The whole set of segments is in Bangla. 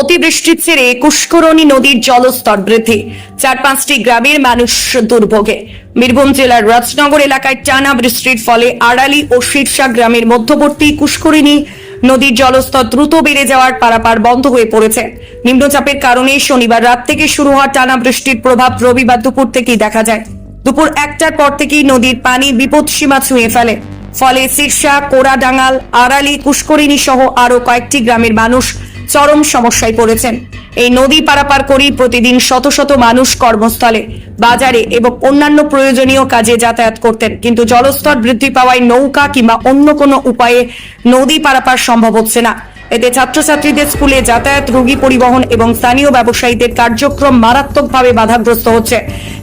অতিবৃষ্টির ছেড়ে কুষ্করণী নদীর জলস্তর বৃদ্ধি। চার পাঁচটি গ্রামের মানুষ দুর্ভোগে। বীরভূম জেলার রাজনগর এলাকায় টানা বৃষ্টির ফলে আড়ালি ও শীর্ষা গ্রামের মধ্যবর্তী কুষ্করিণী নদীর জলস্তর দ্রুত বেড়ে যাওয়ার পারাপার বন্ধ হয়ে পড়েছে। নিম্নচাপের কারণে শনিবার রাত থেকে শুরু হওয়া টানা বৃষ্টির প্রভাব রবিবার দুপুর থেকেই দেখা যায়। দুপুর একটার পর থেকেই নদীর পানি বিপদসীমা ছুঁয়ে ফেলে। ফলে শীর্ষা কোড়াডাঙ্গাল আড়ালি, কুষ্করিণী সহ আরও কয়েকটি গ্রামের মানুষ চরম সমস্যায় পড়েছেন। এই নদী পারাপার করেই প্রতিদিন শত শত মানুষ কর্মস্থলে, বাজারে এবং অন্যান্য প্রয়োজনীয় কাজে যাতায়াত করতেন। কিন্তু জলস্তর বৃদ্ধি পাওয়ায় নৌকা কিংবা অন্য কোনো উপায়ে নদী পারাপার সম্ভব হচ্ছে না। এতে ছাত্রছাত্রীদের স্কুলে যাতায়াত রোগী পরিবহন এবং স্থানীয় ব্যবসায়ীদের কার্যক্রম মারাত্মকভাবে বাধাগ্রস্ত হচ্ছে।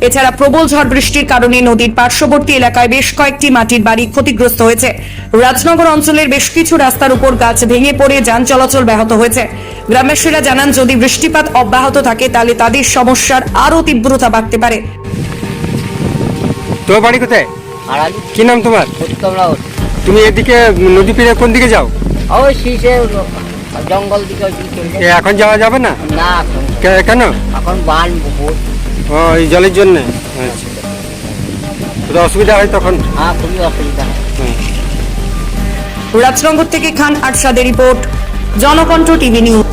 এছাড়া প্রবল ঝড় বৃষ্টির কারণে নদীর পার্শ্ববর্তী এলাকায় বেশ কয়েকটি মাটির বাড়ি ক্ষতিগ্রস্ত হয়েছে। রাজনগর অঞ্চলের বেশ কিছু রাস্তার উপর গাছ ভেঙে পড়ে যান চলাচল ব্যাহত হয়েছে। গ্রামবাসীরা জানান যদি বৃষ্টিপাত অব্যাহত থাকে তাহলে তাদের সমস্যার আরও তীব্রতা বাড়তে পারে। তোমার বাড়ি কোথায়? কি নাম তোমার? তুমি এদিকে নদী পেরিয়ে কোন দিকে যাও? ওই শীষে জঙ্গল দিকে ওই দিকে চলে এ, যায়। এখন যাওয়া যাবে না? না এখন কেন? এখন বান বহুত ও এই জলের জন্য? আচ্ছা। অসুবিধা হয় তখন? হ্যাঁ খুবই অসুবিধা হয়। হুম। রাজনগর থেকে খান আটসাদের রিপোর্ট জনকণ্ঠ টিভি নিউজ।